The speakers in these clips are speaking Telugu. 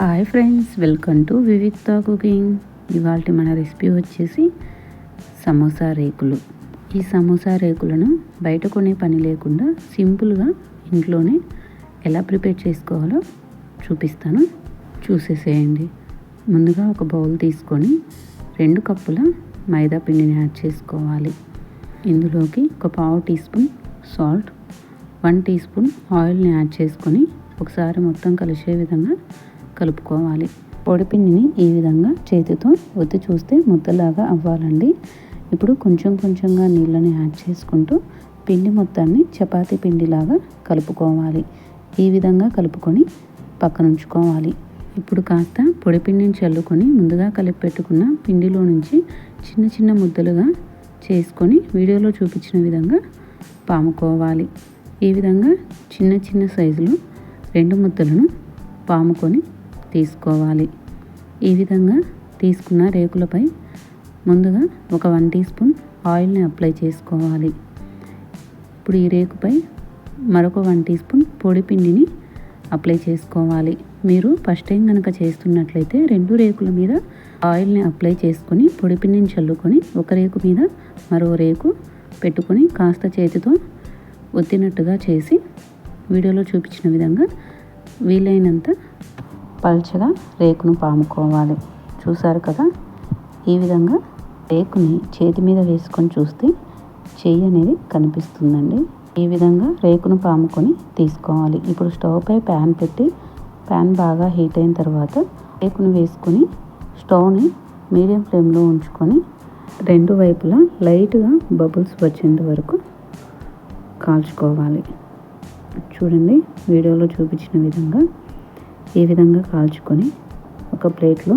Hi friends welcome to Vivikta cooking ఇవాళ మన రెసిపీ వచ్చేసి సమోసా రేకులు. ఈ సమోసా రేకులను బయట కొనే పని లేకుండా సింపుల్గా ఇంట్లోనే ఎలా ప్రిపేర్ చేసుకోవాలో చూపిస్తాను. చూసేసేయండి. ముందుగా ఒక బౌల్ తీసుకొని రెండు కప్పుల మైదా పిండిని యాడ్ చేసుకోవాలి. ఇందులోకి ఒక పావు teaspoon salt one teaspoon ఆయిల్ని యాడ్ చేసుకొని ఒకసారి మొత్తం కలిసే విధంగా కలుపుకోవాలి. పొడిపిండిని ఈ విధంగా చేతితో ఒత్తి చూస్తే ముద్దలాగా అవ్వాలండి. ఇప్పుడు కొంచెం కొంచెంగా నీళ్ళని యాడ్ చేసుకుంటూ పిండి మొత్తాన్ని చపాతీ పిండిలాగా కలుపుకోవాలి. ఈ విధంగా కలుపుకొని పక్కనుంచుకోవాలి ఇప్పుడు కాస్త పొడిపిండిని చల్లుకొని ముందుగా కలిపి పెట్టుకున్న పిండిలో నుంచి చిన్న చిన్న ముద్దలుగా చేసుకొని వీడియోలో చూపించిన విధంగా పాముకోవాలి. ఈ విధంగా చిన్న చిన్న సైజులో రెండు ముద్దలను పాముకొని తీసుకోవాలి. ఈ విధంగా తీసుకున్న రేకులపై ముందుగా ఒక వన్ టీ స్పూన్ ఆయిల్ని అప్లై చేసుకోవాలి. ఇప్పుడు ఈ రేకుపై మరొక వన్ టీ స్పూన్ పొడి పిండిని అప్లై చేసుకోవాలి. మీరు ఫస్ట్ టైం కనుక చేస్తున్నట్లయితే రెండు రేకుల మీద ఆయిల్ని అప్లై చేసుకొని పొడి పిండిని చల్లుకొని ఒక రేకు మీద మరో రేకు పెట్టుకొని కాస్త చేతితో ఒత్తినట్టుగా చేసి వీడియోలో చూపించిన విధంగా వీలైనంత పల్చగా రేకును పాముకోవాలి. చూసారు కదా? ఈ విధంగా రేకుని చేతి మీద వేసుకొని చూస్తే చెయ్యి అనేది కనిపిస్తుందండి. ఈ విధంగా రేకును పాముకొని తీసుకోవాలి. ఇప్పుడు స్టవ్ పై ప్యాన్ పెట్టి ప్యాన్ బాగా హీట్ అయిన తర్వాత రేకును వేసుకొని స్టవ్ని మీడియం ఫ్లేమ్లో ఉంచుకొని రెండు వైపులా లైట్గా బబుల్స్ వచ్చేంత వరకు కాల్చుకోవాలి. చూడండి వీడియోలో చూపించిన విధంగా ఈ విధంగా కాల్చుకొని ఒక ప్లేట్లో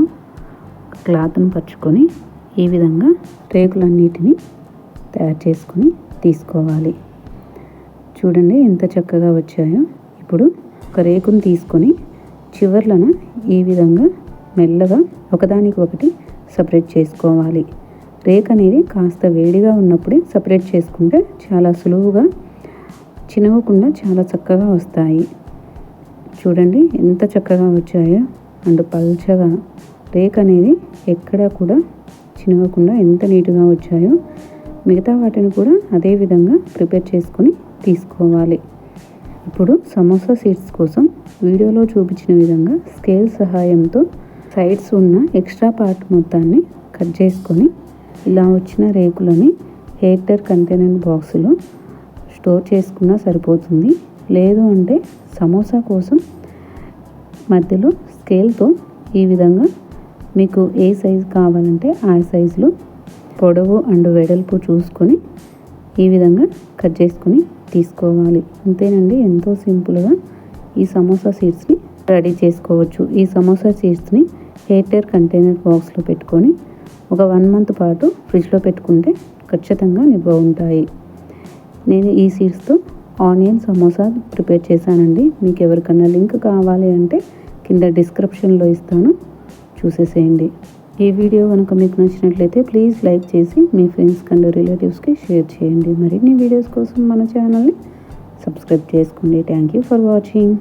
క్లాత్ను పరుచుకొని ఈ విధంగా రేకులన్నిటిని తయారు చేసుకొని తీసుకోవాలి. చూడండి ఎంత చక్కగా వచ్చాయో. ఇప్పుడు ఒక రేకును తీసుకొని చివర్లను ఈ విధంగా మెల్లగా ఒకదానికి ఒకటి సపరేట్ చేసుకోవాలి. రేక్ అనేది కాస్త వేడిగా ఉన్నప్పుడే సపరేట్ చేసుకుంటే చాలా సులువుగా చినవకుండా చాలా చక్కగా వస్తాయి. చూడండి ఎంత చక్కగా వచ్చాయో. అండ్ పల్చగా రేక్ అనేది ఎక్కడ కూడా చినవకుండా ఎంత నీట్గా వచ్చాయో మిగతా వాటిని కూడా అదే విధంగా ప్రిపేర్ చేసుకొని తీసుకోవాలి. ఇప్పుడు సమోసా సీడ్స్ కోసం వీడియోలో చూపించిన విధంగా స్కేల్ సహాయంతో సైడ్స్ ఉన్న ఎక్స్ట్రా పార్ట్ మొత్తాన్ని కట్ చేసుకొని ఇలా వచ్చిన రేకులని హెయిటర్ కంటైనర్ బాక్సులో స్టోర్ చేసుకున్నా సరిపోతుంది. లేదు అంటే సమోసా కోసం మధ్యలో స్కేల్తో ఈ విధంగా మీకు ఏ సైజు కావాలంటే ఆ సైజులో పొడవు అండ్ వెడల్పు చూసుకొని ఈ విధంగా కట్ చేసుకొని తీసుకోవాలి. అంతేనండి ఎంతో సింపుల్గా ఈ సమోసా సీడ్స్ని రెడీ చేసుకోవచ్చు. ఈ సమోసా సీడ్స్ని హెయిర్ కంటైనర్ బాక్స్లో పెట్టుకొని ఒక వన్ మంత్ పాటు ఫ్రిడ్జ్లో పెట్టుకుంటే ఖచ్చితంగా నిల్వ ఉంటాయి. నేను ఈ సీడ్స్తో ఆనియన్ సమోసా ప్రిపేర్ చేశానండి. మీకు ఎవరికన్నా లింక్ కావాలి అంటే కింద డిస్క్రిప్షన్లో ఇస్తాను. చూసేసేయండి. ఈ వీడియో కనుక మీకు నచ్చినట్లయితే ప్లీజ్ లైక్ చేసి మీ ఫ్రెండ్స్ అండ్ రిలేటివ్స్కి షేర్ చేయండి. మరిన్ని వీడియోస్ కోసం మన ఛానల్ని సబ్స్క్రైబ్ చేసుకోండి. Thank you for watching.